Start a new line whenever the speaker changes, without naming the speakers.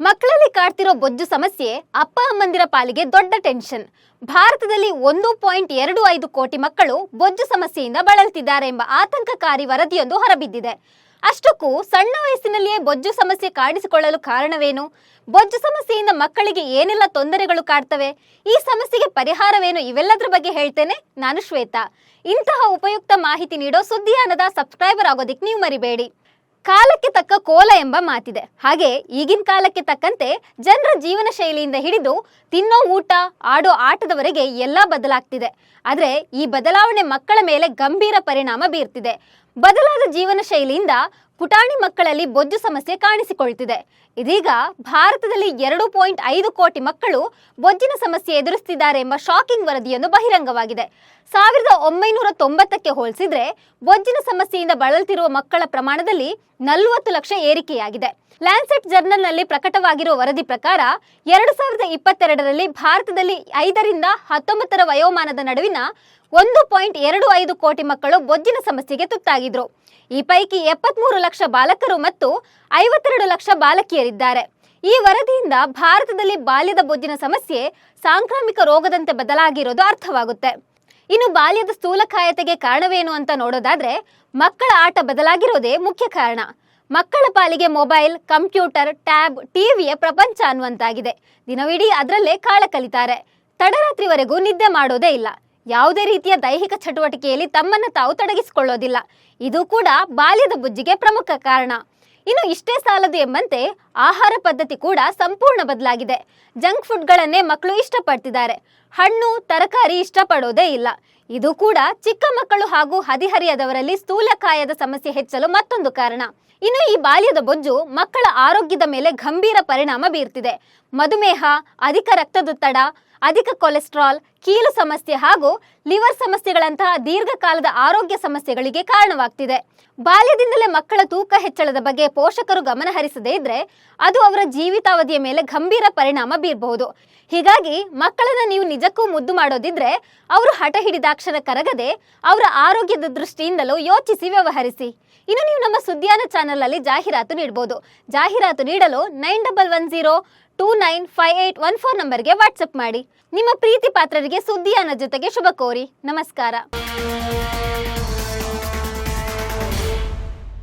ಮಕ್ಕಳಲ್ಲಿ ಕಾಡ್ತಿರೋ ಬೊಜ್ಜು ಸಮಸ್ಯೆ ಅಪ್ಪ ಅಮ್ಮಂದಿರ ಪಾಲಿಗೆ ದೊಡ್ಡ ಟೆನ್ಷನ್. ಭಾರತದಲ್ಲಿ ಒಂದು ಪಾಯಿಂಟ್ ಎರಡು ಐದು ಕೋಟಿ ಮಕ್ಕಳು ಬೊಜ್ಜು ಸಮಸ್ಯೆಯಿಂದ ಬಳಲ್ತಿದ್ದಾರೆ ಎಂಬ ಆತಂಕಕಾರಿ ವರದಿಯೊಂದು ಹೊರಬಿದ್ದಿದೆ. ಅಷ್ಟಕ್ಕೂ ಸಣ್ಣ ವಯಸ್ಸಿನಲ್ಲಿಯೇ ಬೊಜ್ಜು ಸಮಸ್ಯೆ ಕಾಣಿಸಿಕೊಳ್ಳಲು ಕಾರಣವೇನು? ಬೊಜ್ಜು ಸಮಸ್ಯೆಯಿಂದ ಮಕ್ಕಳಿಗೆ ಏನೆಲ್ಲ ತೊಂದರೆಗಳು ಕಾಡ್ತವೆ? ಈ ಸಮಸ್ಯೆಗೆ ಪರಿಹಾರವೇನು? ಇವೆಲ್ಲದರ ಬಗ್ಗೆ ಹೇಳ್ತೇನೆ ನಾನು ಶ್ವೇತಾ. ಇಂತಹ ಉಪಯುಕ್ತ ಮಾಹಿತಿ ನೀಡೋ ಸುದ್ದಿಯಾನದ ಸಬ್ಸ್ಕ್ರೈಬರ್ ಆಗೋದಿಕ್ ನೀವು ಮರಿಬೇಡಿ. ಕಾಲಕ್ಕೆ ತಕ್ಕ ಕೋಲ ಎಂಬ ಮಾತಿದೆ. ಹಾಗೆ ಈಗಿನ ಕಾಲಕ್ಕೆ ತಕ್ಕಂತೆ ಜನರ ಜೀವನ ಶೈಲಿಯಿಂದ ಹಿಡಿದು ತಿನ್ನೋ ಊಟ, ಆಡೋ ಆಟದವರೆಗೆ ಎಲ್ಲ ಬದಲಾಗ್ತಿದೆ. ಆದರೆ ಈ ಬದಲಾವಣೆ ಮಕ್ಕಳ ಮೇಲೆ ಗಂಭೀರ ಪರಿಣಾಮ ಬೀರ್ತಿದೆ. ಬದಲಾದ ಜೀವನ ಶೈಲಿಯಿಂದ ಪುಟಾಣಿ ಮಕ್ಕಳಲ್ಲಿ ಬೊಜ್ಜು ಸಮಸ್ಯೆ ಕಾಣಿಸಿಕೊಳ್ತಿದೆ. ಇದೀಗ ಭಾರತದಲ್ಲಿ ಎರಡು ಪಾಯಿಂಟ್ ಐದು ಕೋಟಿ ಮಕ್ಕಳು ಬೊಜ್ಜಿನ ಸಮಸ್ಯೆ ಎದುರಿಸುತ್ತಿದ್ದಾರೆ ಎಂಬ ಶಾಕಿಂಗ್ ವರದಿಯನ್ನು ಬಹಿರಂಗವಾಗಿದೆ. ಸಾವಿರದ ಒಂಬೈನೂರ ತೊಂಬತ್ತಕ್ಕೆ ಹೋಲಿಸಿದ್ರೆ ಬೊಜ್ಜಿನ ಸಮಸ್ಯೆಯಿಂದ ಬಳಲ್ತಿರುವ ಮಕ್ಕಳ ಪ್ರಮಾಣದಲ್ಲಿ ನಲವತ್ತು ಲಕ್ಷ ಏರಿಕೆಯಾಗಿದೆ. ಲ್ಯಾನ್ಸೆಟ್ ಜರ್ನಲ್ನಲ್ಲಿ ಪ್ರಕಟವಾಗಿರುವ ವರದಿ ಪ್ರಕಾರ ಎರಡು ಸಾವಿರದ ಇಪ್ಪತ್ತೆರಡರಲ್ಲಿ ಭಾರತದಲ್ಲಿ ಐದರಿಂದ ಹತ್ತೊಂಬತ್ತರ ವಯೋಮಾನದ ನಡುವಿನ ಒಂದು ಪಾಯಿಂಟ್ ಎರಡು ಐದು ಕೋಟಿ ಮಕ್ಕಳು ಬೊಜ್ಜಿನ ಸಮಸ್ಯೆಗೆ ತುತ್ತಾಗಿದ್ರು. ಈ ಪೈಕಿ ಎಪ್ಪತ್ಮೂರು ಲಕ್ಷ ಬಾಲಕರು ಮತ್ತು ಐವತ್ತೆರಡು ಲಕ್ಷ ಬಾಲಕಿಯರಿದ್ದಾರೆ. ಈ ವರದಿಯಿಂದ ಭಾರತದಲ್ಲಿ ಬಾಲ್ಯದ ಬೊಜ್ಜಿನ ಸಮಸ್ಯೆ ಸಾಂಕ್ರಾಮಿಕ ರೋಗದಂತೆ ಬದಲಾಗಿರೋದು ಅರ್ಥವಾಗುತ್ತೆ. ಇನ್ನು ಬಾಲ್ಯದ ಸ್ಥೂಲಕಾಯತೆಗೆ ಕಾರಣವೇನು ಅಂತ ನೋಡೋದಾದ್ರೆ ಮಕ್ಕಳ ಆಟ ಬದಲಾಗಿರೋದೇ ಮುಖ್ಯ ಕಾರಣ. ಮಕ್ಕಳ ಪಾಲಿಗೆ ಮೊಬೈಲ್, ಕಂಪ್ಯೂಟರ್, ಟ್ಯಾಬ್, ಟಿವಿಯ ಪ್ರಪಂಚ ಅನ್ನುವಂತಾಗಿದೆ. ದಿನವಿಡೀ ಅದರಲ್ಲೇ ಕಾಲ ಕಲಿತಾರೆ ತಡರಾತ್ರಿವರೆಗೂ ನಿದ್ದೆ ಮಾಡೋದೇ ಇಲ್ಲ. ಯಾವುದೇ ರೀತಿಯ ದೈಹಿಕ ಚಟುವಟಿಕೆಯಲ್ಲಿ ತಮ್ಮನ್ನು ತಾವು ತೊಡಗಿಸಿಕೊಳ್ಳೋದಿಲ್ಲ. ಇದು ಕೂಡ ಬಾಲ್ಯದ ಬುಜ್ಜಿಗೆ ಪ್ರಮುಖ ಕಾರಣ. ಇನ್ನು ಇಷ್ಟೇ ಸಾಲದು ಎಂಬಂತೆ ಆಹಾರ ಪದ್ಧತಿ ಕೂಡ ಸಂಪೂರ್ಣ ಬದಲಾಗಿದೆ. ಜಂಕ್ ಫುಡ್ಗಳನ್ನೇ ಮಕ್ಕಳು ಇಷ್ಟಪಡ್ತಿದ್ದಾರೆ. ಹಣ್ಣು, ತರಕಾರಿ ಇಷ್ಟಪಡೋದೇ ಇಲ್ಲ. ಇದು ಕೂಡ ಚಿಕ್ಕ ಮಕ್ಕಳು ಹಾಗೂ ಹದಿಹರಿಯದವರಲ್ಲಿ ಸ್ಥೂಲಕಾಯದ ಸಮಸ್ಯೆ ಹೆಚ್ಚಲು ಮತ್ತೊಂದು ಕಾರಣ. ಇನ್ನು ಈ ಬಾಲ್ಯದ ಬೊಜ್ಜು ಮಕ್ಕಳ ಆರೋಗ್ಯದ ಮೇಲೆ ಗಂಭೀರ ಪರಿಣಾಮ ಬೀರ್ತಿದೆ. ಮಧುಮೇಹ, ಅಧಿಕ ರಕ್ತದೊತ್ತಡ, ಅಧಿಕ ಕೊಲೆಸ್ಟ್ರಾಲ್, ಕೀಲು ಸಮಸ್ಯೆ ಹಾಗೂ ಲಿವರ್ ಸಮಸ್ಯೆಗಳಂತಹ ದೀರ್ಘಕಾಲದ ಆರೋಗ್ಯ ಸಮಸ್ಯೆಗಳಿಗೆ ಕಾರಣವಾಗ್ತಿದೆ. ಬಾಲ್ಯದಿಂದಲೇ ಮಕ್ಕಳ ತೂಕ ಹೆಚ್ಚಳದ ಬಗ್ಗೆ ಪೋಷಕರು ಗಮನ ಹರಿಸದೇ ಇದ್ರೆ ಅದು ಅವರ ಜೀವಿತಾವಧಿಯ ಮೇಲೆ ಗಂಭೀರ ಪರಿಣಾಮ ಬೀರಬಹುದು. ಹೀಗಾಗಿ ಮಕ್ಕಳನ್ನ ನೀವು ನಿಜಕ್ಕೂ ಮುದ್ದು ಮಾಡೋದಿದ್ರೆ ಅವರು ಹಠ ಹಿಡಿದಾಕ್ಷರ ಕರಗದೆ ಅವರ ಆರೋಗ್ಯದ ದೃಷ್ಟಿಯಿಂದಲೂ ಯೋಚಿಸಿ ವ್ಯವಹರಿಸಿ. ಇನ್ನು ನೀವು ನಮ್ಮ ಸುದ್ದಿಯಾನ ಚಾನಲ್ ಅಲ್ಲಿ ಜಾಹೀರಾತು ನೀಡಬಹುದು ಜಾಹೀರಾತು ನೀಡಲು nine double one zero two nine five eight one four ನಂಬರ್ಗೆ ವಾಟ್ಸಪ್ ಮಾಡಿ. ನಿಮ್ಮ ಪ್ರೀತಿ ಪಾತ್ರರಿಗೆ ಸುದ್ದಿಯಾನ ಜೊತೆಗೆ ಶುಭ ಕೋರಿ. ನಮಸ್ಕಾರ.